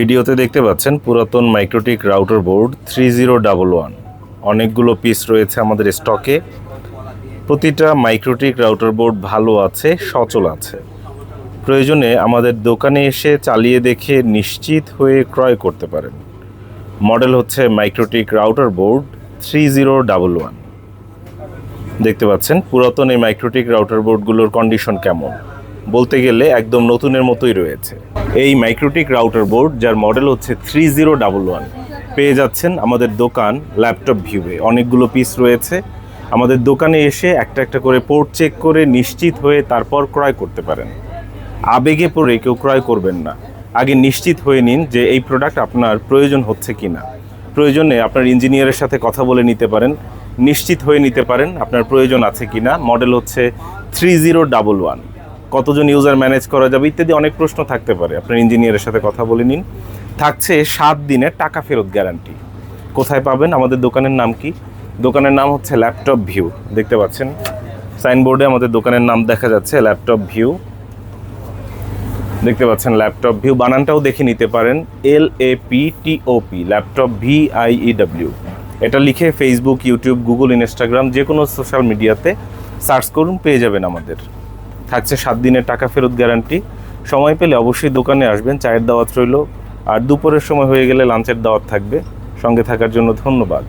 ভিডিওতে দেখতে পাচ্ছেন পুরাতন MikroTik router board three zero double one. অনেকগুলো পিস রয়েছে আমাদের স্টকে প্রতিটা মাইক্রোটিক রাউটার বোর্ড ভালো আছে, সচল আছে। প্রয়োজনে আমাদের দোকানে এসে চালিয়ে দেখে নিশ্চিত হয়ে ক্রয় করতে পারেন। মডেল হচ্ছে MikroTik router board three zero double one. দেখতে পাচ্ছেন পুরাতন এই মাইক্রোটিক রাউটার বোর্ডগুলোর কন্ডিশন কেমন? বলতে গেলে একদম নতুনের মতোই রয়েছে। এই মাইক্রোটিক রাউটার বোর্ড যার মডেল হচ্ছে থ্রি জিরো ডাবল ওয়ান পেয়ে যাচ্ছেন আমাদের দোকান ল্যাপটপ ভিউয়ে অনেকগুলো পিস রয়েছে। আমাদের দোকানে এসে একটা একটা করে পোর্ট চেক করে নিশ্চিত হয়ে তারপর ক্রয় করতে পারেন। আবেগে পড়ে কেউ ক্রয় করবেন না। আগে নিশ্চিত হয়ে নিন যে এই প্রোডাক্ট আপনার প্রয়োজন হচ্ছে কি না। প্রয়োজনে আপনার ইঞ্জিনিয়ারের সাথে কথা বলে নিতে পারেন। নিশ্চিত হয়ে নিতে পারেন আপনার প্রয়োজন আছে কি না। মডেল হচ্ছে থ্রি জিরো ডাবল ওয়ান কতজন ইউজার ম্যানেজ করা যাবে ইত্যাদি অনেক প্রশ্ন থাকতে পারে। আপনার ইঞ্জিনিয়ারের সাথে কথা বলে নিন। থাকছে সাত দিনের টাকা ফেরত গ্যারান্টি কোথায় পাবেন? আমাদের দোকানের নাম কি? দোকানের নাম হচ্ছে ল্যাপটপ ভিউ দেখতে পাচ্ছেন? সাইনবোর্ডে আমাদের দোকানের নাম দেখা যাচ্ছে ল্যাপটপ ভিউ দেখতে পাচ্ছেন ল্যাপটপ ভিউ বানানটাও দেখে নিতে পারেন। L A P T O P laptop V I E W এটা লিখে ফেসবুক ইউটিউব গুগল ইনস্টাগ্রাম যে কোনো সোশ্যাল মিডিয়াতে সার্চ করুন, পেয়ে যাবেন আমাদের। থাকছে সাত দিনের টাকা ফেরত গ্যারান্টি। সময় পেলে অবশ্যই দোকানে আসবেন, চায়ের দাওয়াত রইল। আর দুপুরের সময় হয়ে গেলে লাঞ্চের দাওয়াত থাকবে। সঙ্গে থাকার জন্য ধন্যবাদ।